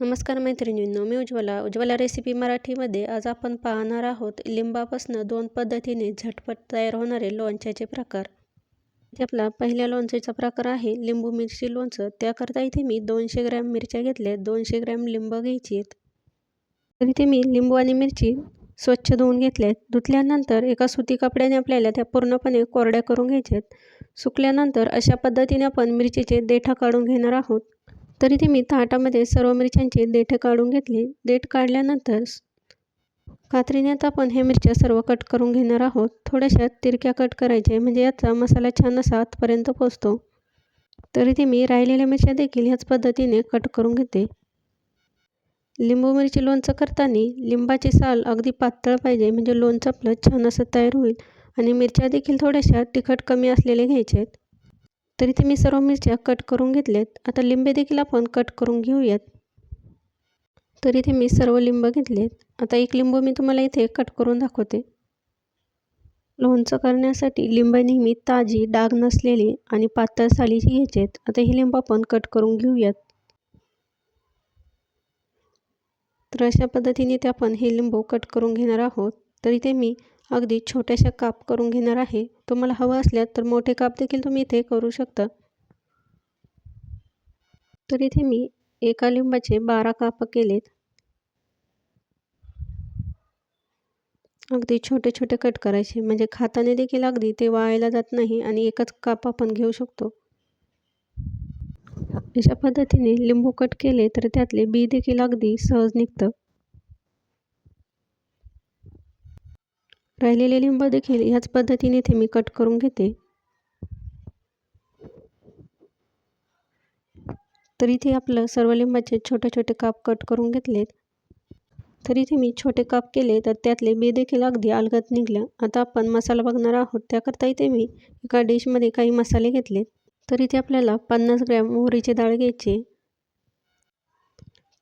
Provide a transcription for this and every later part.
नमस्कार मैत्रिणींनो मी उज्ज्वला. उज्ज्वला रेसिपी मराठीमध्ये आज आपण पाहणार आहोत लिंबापासनं दोन पद्धतीने झटपट तयार होणारे लोणच्याचे प्रकार. इथे आपला पहिल्या लोणच्याचा प्रकार आहे लिंबू मिरची लोणचं. त्याकरता इथे मी दोनशे ग्रॅम मिरच्या घेतल्या. दोनशे ग्रॅम लिंब घ्यायची आहेत. तर इथे मी लिंबू आणि मिरची स्वच्छ धुवून घेतल्यात धुतल्यानंतर एका सुती कपड्याने आपल्याला त्या पूर्णपणे कोरड्या करून घ्यायच्यात सुकल्यानंतर अशा पद्धतीने आपण मिरचीचे देठा काढून घेणार आहोत. तर इथे मी ताटामध्ये सर्व मिरच्यांचे देठं काढून घेतले. देठ काढल्यानंतर कात्रीने आता आपण हे मिरच्या सर्व कट करून घेणार आहोत. थोड्याशा तिरक्या कट करायच्या म्हणजे याचा मसाला छान असा आतपर्यंत पोचतो तर इथे मी राहिलेल्या मिरच्या देखील ह्याच पद्धतीने कट करून घेते. लिंबू मिरची लोणचं करताना लिंबाची साल अगदी पातळ पाहिजे म्हणजे लोणचं आपलं छान असं तयार होईल. आणि मिरच्या देखील थोड्याशा तिखट कमी असलेल्या घ्यायच्या आहेत तर इथे मी सर्व मिरच्या कट करून घेतलेत. आता लिंबे देखील आपण कट करून घेऊयात. तर इथे मी सर्व लिंब घेतलेत. आता एक लिंबू मी तुम्हाला इथे कट करून दाखवते. लोणचं करण्यासाठी लिंब नेहमी ताजी डाग नसलेली आणि पातळ सालीची घ्यायचे आहेत आता ही लिंब आपण कट करून घेऊयात. तर अशा पद्धतीने ते आपण हे लिंबू कट करून घेणार आहोत. तर इथे मी अगदी छोट्याशा काप करून घेणार आहे. तुम्हाला हवं असल्यास तर मोठे काप देखील तुम्ही इथे करू शकता. तर इथे मी एका लिंबाचे बारा काप केलेत. अगदी छोटे छोटे कट करायचे. म्हणजे खाताने देखील अगदी ते वाळायला जात नाही आणि एकच काप आपण घेऊ शकतो. अशा पद्धतीने लिंबू कट केले तर त्यातले बी देखील अगदी सहज निघतं. राहिलेले लिंब देखील ह्याच पद्धतीने इथे मी कट करून घेते. तर इथे आपलं सर्व लिंबाचे छोटे छोटे काप कट करून घेतलेत. तर इथे मी छोटे काप केले तर त्यातले बी देखील अगदी अलगत निघलं. आता आपण मसाला बघणार आहोत. त्याकरता इथे मी एका डिशमध्ये काही मसाले घेतलेत. तर इथे आपल्याला पन्नास ग्रॅम मोहरीची डाळ घ्यायची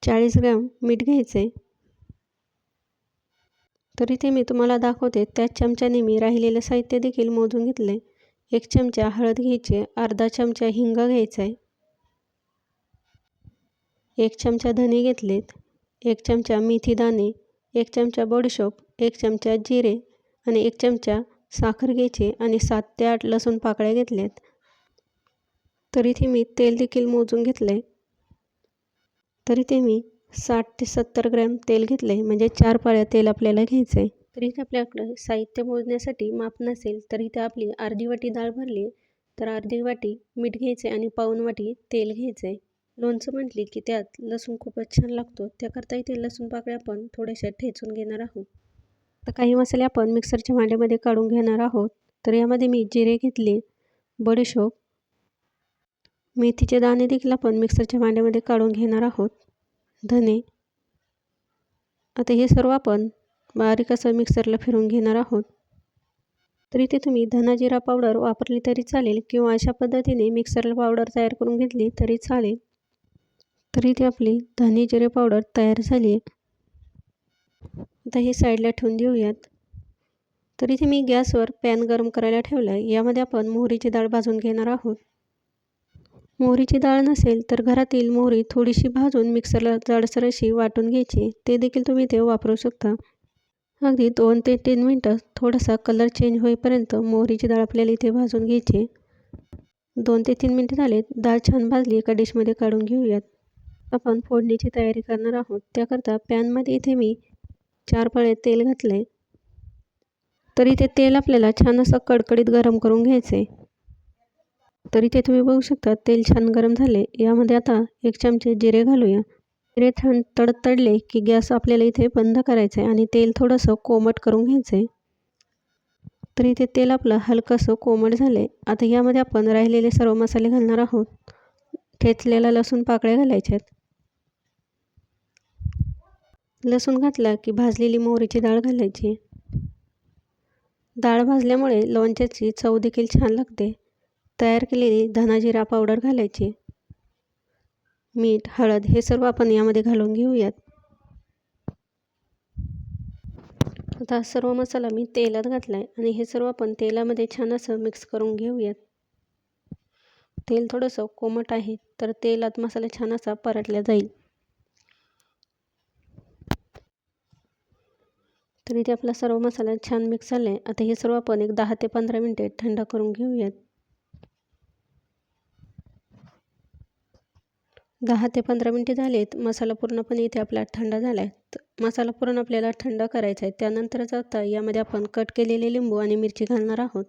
चाळीस ग्रॅम मीठ घ्यायचे तर इथे मी तुम्हाला दाखवते त्याच चमच्याने मी राहिलेलं साहित्य देखील मोजून घेतले एक चमचा हळद घ्यायचे अर्धा चमचा हिंग घ्यायचा आहे एक चमचा धने घेतलेत एक चमचा मेथी दाणे एक चमचा बडीशोप एक चमचा जिरे आणि एक चमचा साखर घ्यायचे आणि सात ते आठ लसूण पाकळ्या घेतल्यात. तर इथे मी तेल देखील मोजून घेतलं तर इथे मी साठ ते सत्तर ग्रॅम तेल घेतलं आहे म्हणजे चार पाळ्या तेल आपल्याला घ्यायचं आहे तर इथे आपल्याकडं साहित्य मोजण्यासाठी माप नसेल तर इथे आपली अर्धी वाटी डाळ भरली तर अर्धी वाटी मीठ घ्यायचे आणि पाऊन वाटी तेल घ्यायचं आहे लोणचं म्हटली की त्यात लसूण खूपच छान लागतो. त्याकरता इथे लसूण पाकळ्या आपण थोड्याशा ठेचून घेणार आहोत. तर काही मसाले आपण मिक्सरच्या भांड्यामध्ये काढून घेणार आहोत. तर यामध्ये मी जिरे घेतले बडीशोप मेथीचे दाणे देखील आपण मिक्सरच्या भांड्यामध्ये काढून घेणार आहोत. धने. आता हे सर्व आपण बारीक असं मिक्सरला फिरून घेणार आहोत. तर इथे तुम्ही धना जिरा पावडर वापरली तरी चालेल किंवा अशा पद्धतीने मिक्सरला पावडर तयार करून घेतली तरी चालेल. तर इथे आपली धने जिरे पावडर तयार झाली आहे. आता हे साईडला ठेवून देऊयात. तर इथे मी गॅसवर पॅन गरम करायला ठेवला आहे यामध्ये आपण मोहरीची डाळ भाजून घेणार आहोत. मोहरीची डाळ नसेल तर घरातील मोहरी थोडीशी भाजून मिक्सरला जाडसर अशी वाटून घ्यायची. ते देखील तुम्ही इथे वापरू शकता. अगदी दोन ते तीन मिनटं थोडासा कलर चेंज होईपर्यंत मोहरीची डाळ आपल्याला इथे भाजून घ्यायची. दोन ते तीन मिनटं झालेत डाळ छान भाजली. एका डिशमध्ये काढून घेऊयात. आपण फोडणीची तयारी करणार आहोत. त्याकरता पॅनमध्ये इथे मी चार पळे तेल घातले. तर इथे तेल आपल्याला छान असं कडकडीत गरम करून घ्यायचं आहे तर इथे तुम्ही बघू शकता तेल छान गरम झाले. यामध्ये आता एक चमचे जिरे घालूया. जिरे छान तडतडले की गॅस आपल्याला इथे बंद करायचं आहे आणि तेल थोडंसं कोमट करून घ्यायचं आहे तर इथे तेल आपलं हलकंसं कोमट झालं. आहे आता यामध्ये आपण राहिलेले सर्व मसाले घालणार आहोत. ठेचलेला लसूण पाकळ्या घालायच्यात. लसूण घातला की भाजलेली मोहरीची डाळ घालायची. डाळ भाजल्यामुळे लोणच्याची चव देखील छान लागते. तयार केलेली धनाजिरा पावडर घालायची. मीठ हळद हे सर्व आपण यामध्ये घालून घेऊयात. आता सर्व मसाला मी तेलात घातला आहे आणि हे सर्व आपण तेलामध्ये छान असं मिक्स करून घेऊयात. तेल थोडंसं कोमट आहे तर तेलात मसाला छान असा परटल्या जाईल. तर इथे आपला सर्व मसाला छान मिक्स झाला आहे आता हे सर्व आपण एक दहा ते पंधरा मिनटे थंड करून घेऊयात. दहा ते पंधरा मिनटे झालेत मसाला पूर्णपणे इथे आपला थंड झाला आहे मसाला पूर्ण आपल्याला थंड करायचा आहे. त्यानंतरच आता यामध्ये आपण कट केलेले लिंबू आणि मिरची घालणार आहोत.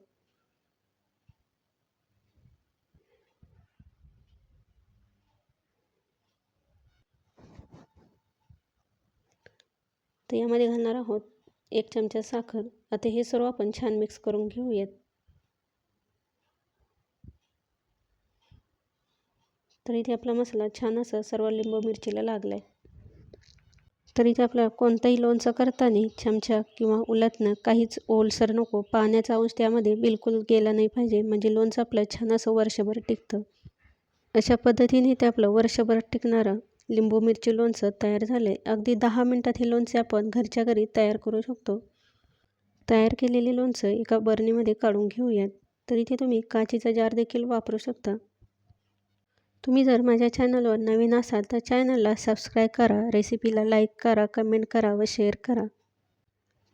तर यामध्ये घालणार आहोत एक चमचा साखर. आता हे सर्व आपण छान मिक्स करून घेऊयात. तर इथे आपला मसाला छान असा सर्व लिंबू मिरचीला लागला आहे तर इथे आपल्याला कोणतंही लोणचं करताना चमचा किंवा उलटणं काहीच ओलसर नको. पाण्याचा अंश त्यामध्ये बिलकुल गेला नाही पाहिजे. म्हणजे लोणचं आपलं छान असं वर्षभर टिकतं. अशा पद्धतीने ते आपलं वर्षभर टिकणारं लिंबू मिरची लोणचं तयार झालं आहे अगदी दहा मिनटात हे लोणचे आपण घरच्या घरी तयार करू शकतो. तयार केलेले लोणचं एका बरणीमध्ये काढून घेऊयात. तर इथे तुम्ही काचेचा जार देखील वापरू शकता. तुम्ही जर माझ्या चॅनलवर नवीन असाल तर चॅनलला सबस्क्राईब करा रेसिपीला लाईक करा कमेंट करा व शेअर करा.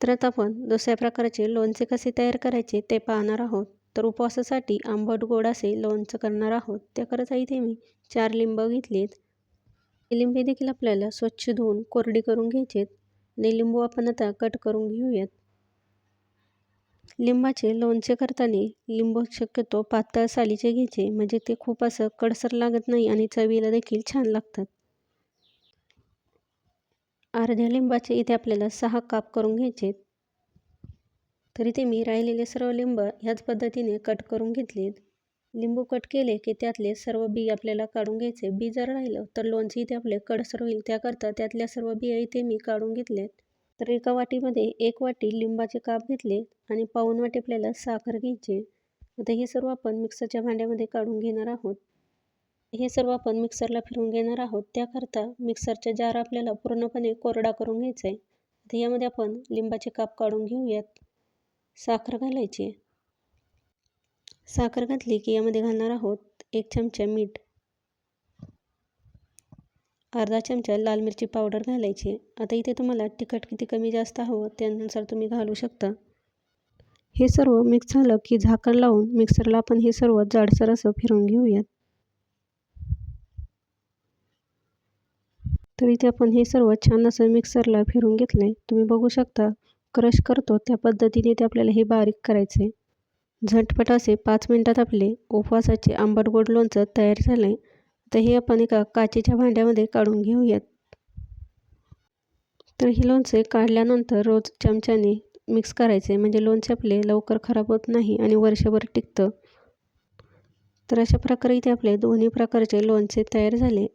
तर आता आपण दुसऱ्या प्रकारचे लोणचे कसे तयार करायचे ते पाहणार आहोत. तर उपवासासाठी आंबट गोड असे लोणचं करणार आहोत. त्याकरता इथे मी चार लिंब घेतलेत. लिंबे देखील आपल्याला स्वच्छ धुवून कोरडी करून घ्यायचेत. आणि लिंबू आपण आता कट करून घेऊयात. लिंबाचे लोणचे करताना लिंबू शक्यतो पातळ सालीचे घ्यायचे म्हणजे ते खूप असं कडसर लागत नाही आणि चवीला देखील छान लागतात. अर्ध्या लिंबाचे इथे आपल्याला सहा काप करून घ्यायचे. तरी ते मी राहिलेले सर्व लिंब ह्याच पद्धतीने कट करून घेतलेत. लिंबू कट केले की त्यातले सर्व बी आपल्याला काढून घ्यायचे. बी जर राहिलं तर लोणचे इथे आपले कडसर होईल. त्याकरता त्यातल्या सर्व बिया इथे मी काढून घेतल्यात. तर एका वाटीमध्ये एक वाटी लिंबाचे काप घेतले आणि पाऊन वाटी आपल्याला साखर घ्यायचे. आता हे सर्व आपण मिक्सरच्या भांड्यामध्ये काढून घेणार आहोत. हे सर्व आपण मिक्सरला फिरवून घेणार आहोत. त्याकरता मिक्सरचा जार आपल्याला पूर्णपणे कोरडा करून घ्यायचा आहे आता यामध्ये आपण लिंबाचे काप काढून घेऊयात. साखर घालायची साखर घातली की यामध्ये घालणार आहोत एक चमचा मीठ. अर्धा चमचा लाल मिरची पावडर घालायची. आता इथे तुम्हाला तिखट किती कमी जास्त हवं त्यानुसार तुम्ही घालू शकता. हे सर्व मिक्स झालं की झाकण लावून मिक्सरला आपण हे सर्व जाडसर असं फिरवून घेऊयात. तर इथे आपण हे सर्व छान असं मिक्सरला फिरून घेतलं आहे तुम्ही बघू शकता क्रश करतो त्या पद्धतीने ते आपल्याला हे बारीक करायचे झटपट असे पाच मिनटात आपले उपवासाचे आंबट गोड लोणचं तयार झालं आहे तर हे आपण एका काचेच्या भांड्यामध्ये काढून घेऊयात. तर हे लोणचे काढल्यानंतर रोज चमच्याने मिक्स करायचे. म्हणजे लोणचे आपले लवकर खराब होत नाही आणि वर्षभर टिकतं. तर अशा प्रकारे इथे आपले दोन्ही प्रकारचे लोणचे तयार झाले.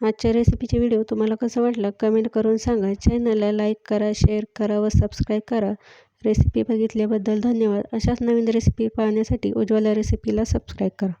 आजच्या रेसिपीचे व्हिडिओ तुम्हाला कसं वाटलं कमेंट करून सांगा. चॅनलला लाईक करा शेअर करा व सबस्क्राईब करा. रेसिपी बघितल्याबद्दल धन्यवाद. अशाच नवीन रेसिपी पाहण्यासाठी उज्ज्वला रेसिपीला सबस्क्राईब करा.